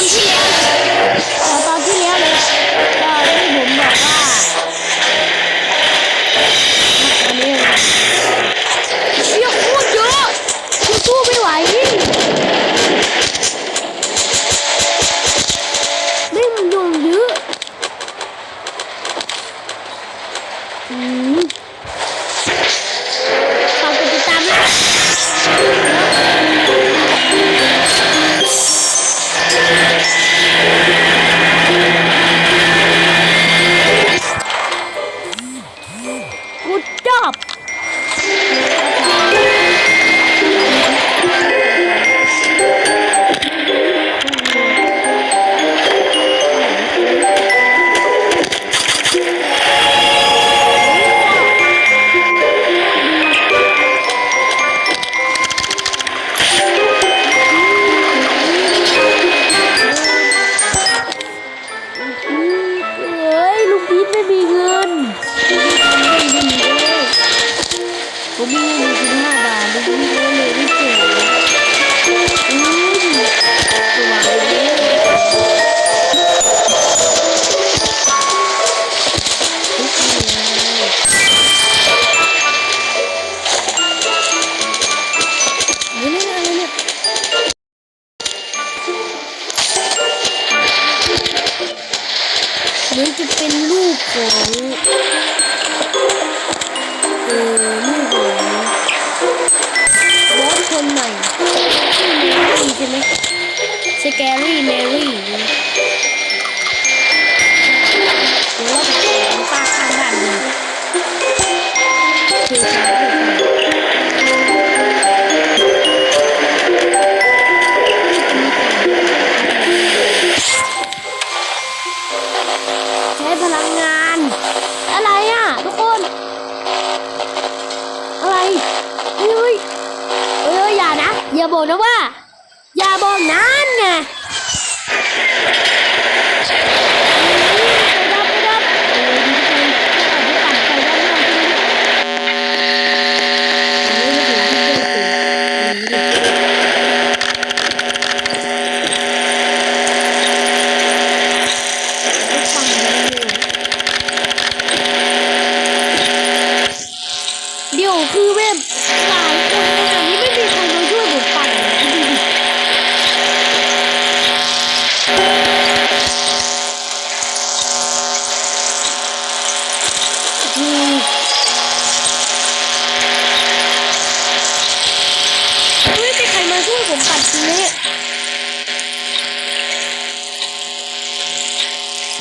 อน จะเป็นรูปของ ช่ไหมสแกรี่เมรี่เดี๋ยวเราไปถามป้าข้างบ้านดูคือใครคือใครใช้พลังงานอะไรอะทุกคนอะไรเฮ้ยเอ้ยอย่านะอย่าบอกนะว่า บอกนั้นไงไปดับไปดับเออดีจังเอา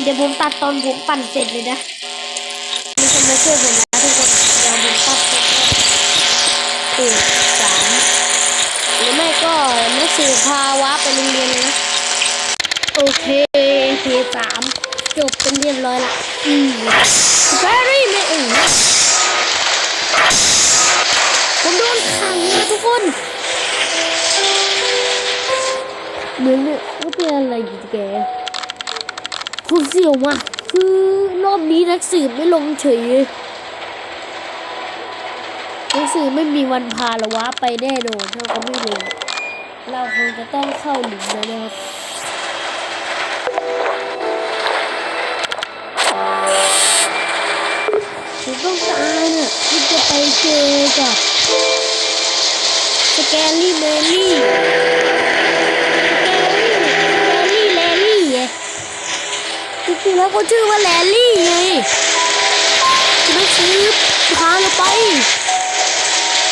เดี๋ยวผมตัดตอนผมปั่นเสร็จเลยนะมีคนมาช่วยผมนะทุกคนเดี๋ยวผมตัดเสร็จก็ตื่นสามหรือไม่ก็หนักสือพาวะไปโรงเรียนเลยนะ โอเคเคสามจบเป็นเรียบร้อยละอืมแบรี่ไม่เองผมโดนขังนะทุกคนเหมือนเนี่ยเขาเป็นอะไรอยู่แก คุณเสี่ยวมากคือรอบนี้นักสืบไม่ลงเฉยนักสืบไม่มีวันพาละวะไปแน่นอนถ้าเขาไม่ลงเราคงจะต้องเข้าหลุมแล้วนะครับผมต้องการอะที่จะไปเจอกับสแกลลี่เมลี่ ริงๆแล้วเขาชื่อว่าแลลี่ไงจะไม่ซื้อพาเราไป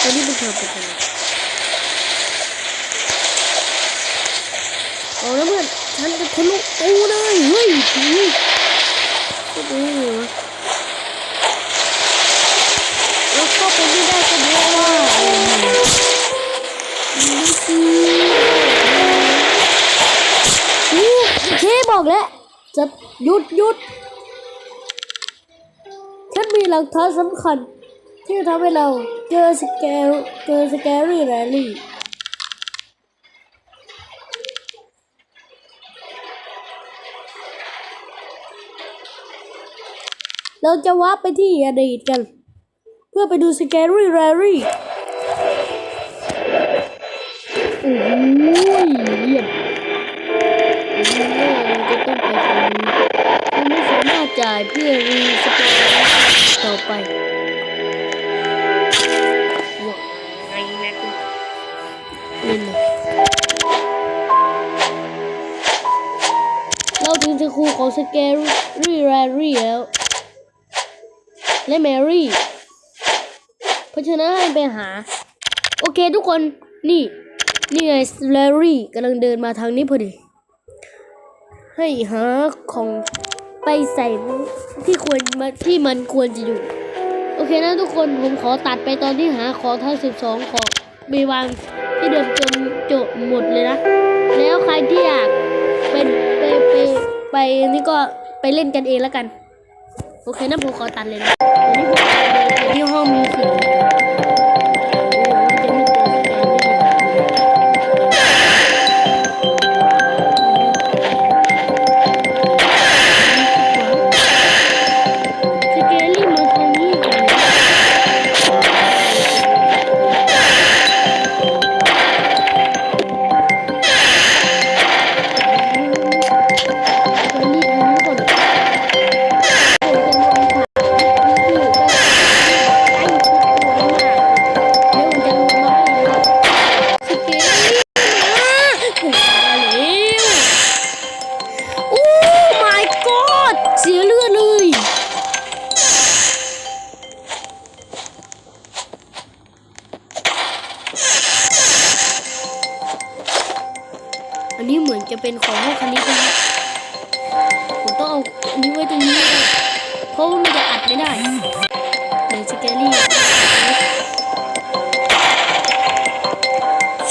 ตอนนี้เป็นทางไปกันเอาแล้วเพื่อนฉันจะทะลุปูเลยเฮ้ยผีก็ดูเหรอแล้วก็ไปไม่ได้ก็เพราะว่าไม่ซื้อเคบอกแล้วจะ หยุดหยุดฉันมีหลักฐานสำคัญ ที่ทำให้เราเจอสแกลเจอสแกรี่แรลลี่เราจะวับไปที่อดีตกัน เพื่อไปดูสแกรี่แรลลี่โอ้ายเพื่อรีสปอนต่อไปไงนะกูเล่นเลยเราถึงจะครูของสเกรี่แรรี่แล้ว และแมรี่ เพราะฉะนั้นให้ไปหา โอเคทุกคนนี่ นี่ไงแลรี่กำลังเดินมาทางนี้พอดี ให้หาของ ไปใส่ที่ควรมาที่มันควรจะอยู่ โอเคนะทุกคนผมขอตัดไปตอนที่หาของทั้ง 12 ของไปวางที่เดิมจนจบหมดเลยนะ แล้วใครที่อยากเป็นไปไปไปนี่ก็ไปเล่นกันเองแล้วกัน โอเคนะผมขอตัดเลยนะเดี๋ยวนี้ผมไปที่ห้องมิวสิก อันนี้เหมือนจะเป็นของห้องคณิตนะครับผมต้องเอาอันนี้ไว้ตรงนี้เลยเพราะว่ามันจะอัดไม่ได้ในสแกรี่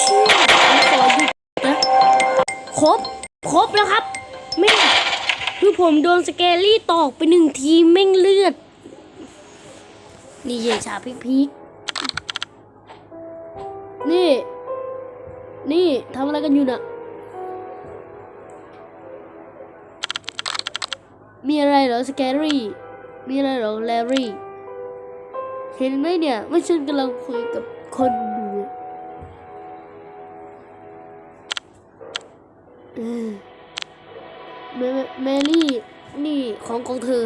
ชี่ยผมขอนะครบ ครบแล้วครับแม่คือผมโดนสแกรี่ตอกไปหนึ่งทีแม่งเลือด นี่เย่ชาพิกพิก นี่ นี่ทำอะไรกันอยู่น่ะ มีอะไรเหรอสแกรี่ มีอะไรเหรอแลรี่ เห็นไหมเนี่ยว่าฉันกำลังคุยกับคนอยู่เออแมแมรี่ นี่ของของเธอ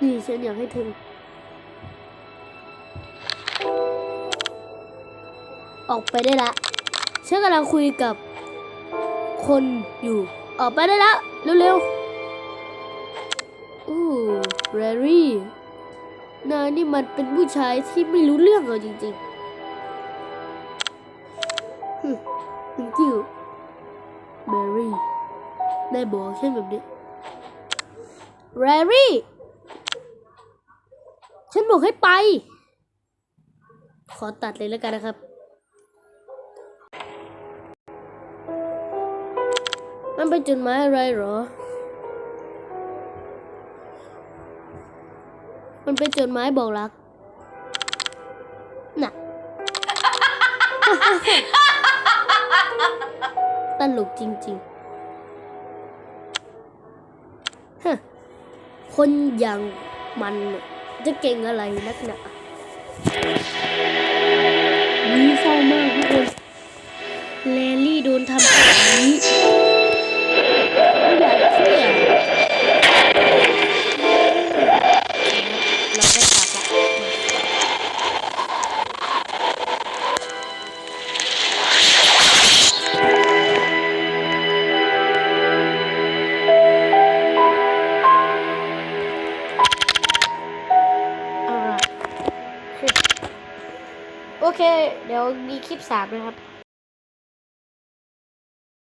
นี่ฉันอยากให้เธอ ออกไปได้ละฉันกำลังคุยกับคนอยู่ ออกไปได้แล้วเร็วๆอู้แรรี่นายนี่มันเป็นผู้ชายที่ไม่รู้เรื่องเลยจริงๆฮึ thank you แมรี่นายบอกฉันแบบนี้แรรี่ ฉันบอกให้ไป ขอตัดเลยแล้วกันนะครับ มันเป็นจดหมายอะไรเหรอ มันเป็นจดหมายบอกรัก น่ะ ตลกจริงๆฮะคนอย่างมันน่ะจะเก่งอะไรนักหนานี่เศร้ามากทุกคนแลลี่โดนทำ เอาล่ะโอเคเดี๋ยวมีคลิปสามนะครับ